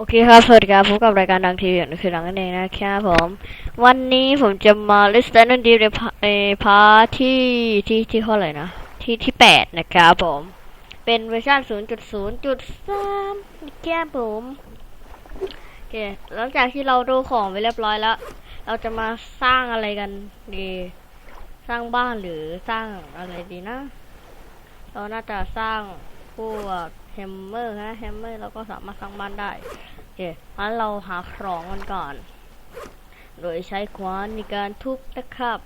โอเคครับ สวัสดีครับ พบกับรายการดังทีวีอย่างคือดังนั่นเองนะครับผม วันนี้ผมจะมา list นันดีในพาในพาร์ทที่ที่ที่เท่าไหร่นะ ที่ที่แปดนะครับผม เป็นเวอร์ชัน0.0.3นะครับผมโอเค หลังจากที่เราดูของไปเรียบร้อยแล้ว เราจะมาสร้างอะไรกันดี สร้างบ้านหรือสร้างอะไรดีนะ เราน่าจะสร้างพวกแฮมเมอร์นะแฮมเมอร์เราก็สามารถสร้างบ้านได้ เคงั้นเราหาของกันก่อน โดยใช้ขวานในการทุบนะครับ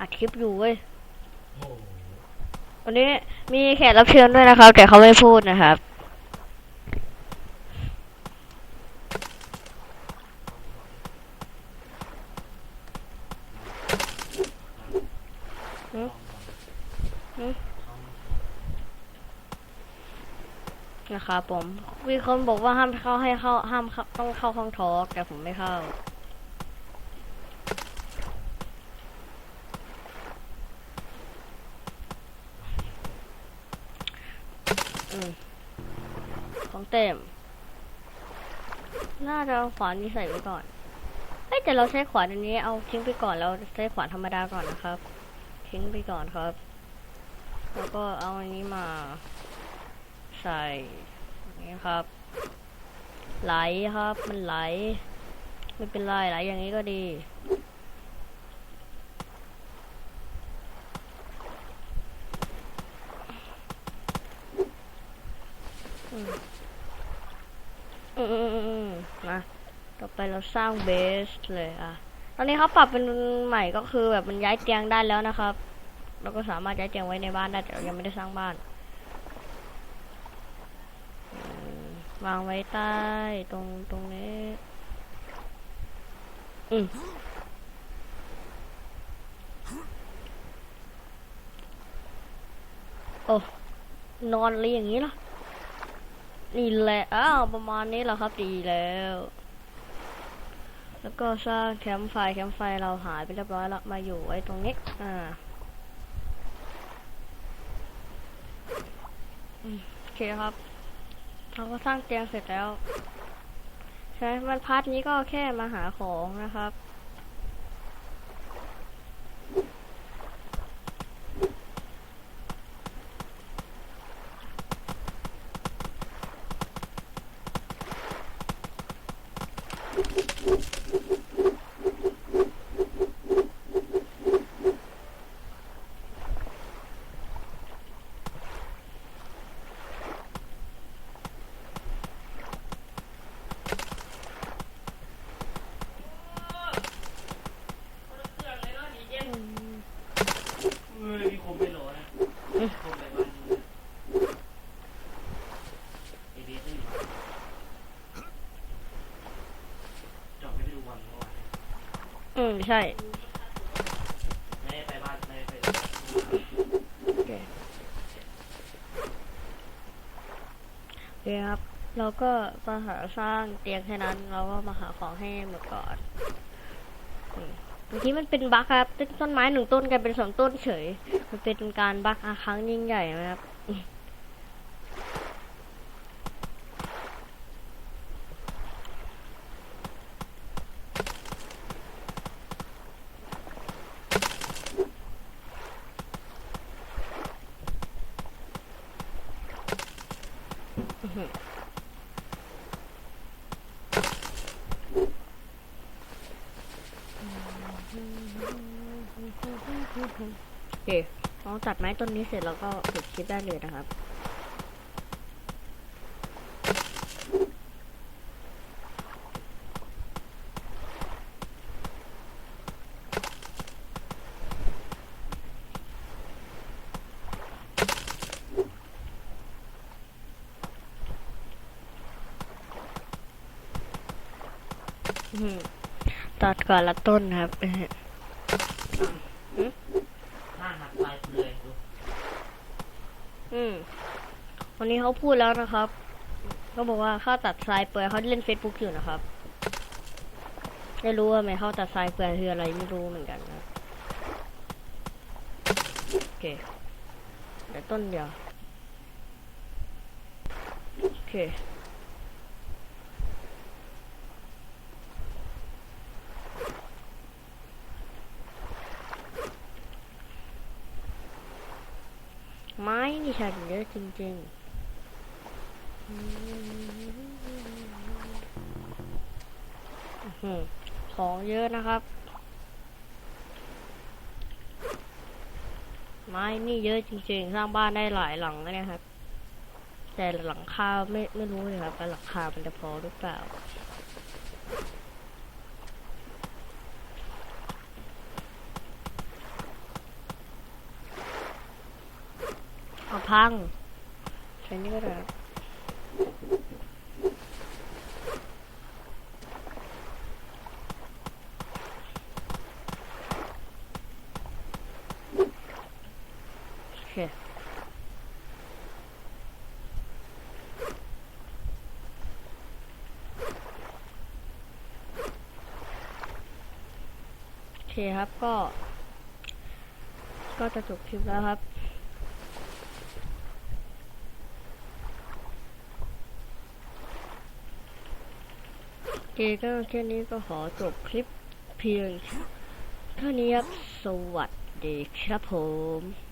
อัดคลิปอยู่เว้ยวันนี้มีแขกรับเชิญด้วยนะครับ แต่เขาไม่พูดนะครับ นะครับผมมีคนบอกว่าห้ามเข้าให้เข้าห้ามเข้าต้องเข้าห้องทอล์กแต่ผมไม่เข้าอืมของเต็ม น่าจะเอาขวานนี้ใส่ไว้ก่อนเอ้แต่เราใช้ขวานอันนี้เอาทิ้งไปก่อนเราใช้ขวานธรรมดาก่อนนะครับ ทิ้งไปก่อนครับ แล้วก็เอาอันนี้มา ใส่อย่างนี้ครับ ไหลครับมันไหล ไม่เป็นไรไหลอย่างนี้ก็ดีอืมอืมอืมอืมอืมมาต่อไปเราสร้างเบสเลยอะตอนนี้เขาปรับเป็นใหม่ก็คือแบบมันย้ายเตียงได้แล้วนะครับเราก็สามารถย้ายเตียงไว้ในบ้านได้แต่เรายังไม่ได้สร้างบ้านอืม วางไว้ใต้ตรงตรงนี้ อืมโอ้นอนอะไรอย่างนี้ล่ะ นี่แหละ อ้าว ประมาณนี้แหละครับดีแล้ว แล้วก็สร้างแคมป์ไฟ แคมป์ไฟเราหายไปเรียบร้อยแล้วมาอยู่ไว้ตรงนี้ อ่าอืมโอเคครับ เราก็สร้างเตียงเสร็จแล้ว ใช่วันพาร์ทนี้ก็แค่มาหาของนะครับ เอ้ยมีคมไม่โหลนะคมไปบ้านนู้นนะไอเบสไม่อยู่บ้านจอบไม่ได้ดูวันเมื่อวาน อืม ใช่ไม่ได้ไปบ้านไม่ได้ไปโอเคโอเคครับ เราก็มาหาสร้างเตียงแค่นั้น เราก็มาหาของให้หมดก่อนอืมบางทีมันเป็นบั๊กครับต้นต้นไม้หนึ่งต้นกลายเป็นสองต้นเฉย มันเป็นการบั๊กอาครั้งยิ่งใหญ่นะครับ โอเคเราตัดไม้ต้นนี้เสร็จแล้วก็ปิดคลิปได้เลยนะครับ ตัดก่อนละต้นครับหน้าหักไปเลยดูอืมวันนี้เขาพูดแล้วนะครับเขาบอกว่าค่าตัดทรายเปลือยเขาเล่น Facebook อยู่นะครับได้รู้ว่าไม่เข้าตัดทรายเพื่อนคืออะไรไม่รู้เหมือนกันนะโอเคเดี๋ยวต้นเดียวโอเค ม้นี่ฉันเยอะจริงๆของเยอะนะครับ ไม้นี่เยอะจริงๆ สร้างบ้านได้หลายหลังเลยนะครับ แต่หลังคาไม่ไม่รู้เลยครับว่าหลังคามันจะพอหรือเปล่า เอา พังใช้นี่ก็ได้ครับโอเคโอเคครับก็ ก็จะจบคลิปแล้วครับ เคก็แค่นี้ก็ขอจบคลิปเพียงเท่านี้ครับ สวัสดีครับผม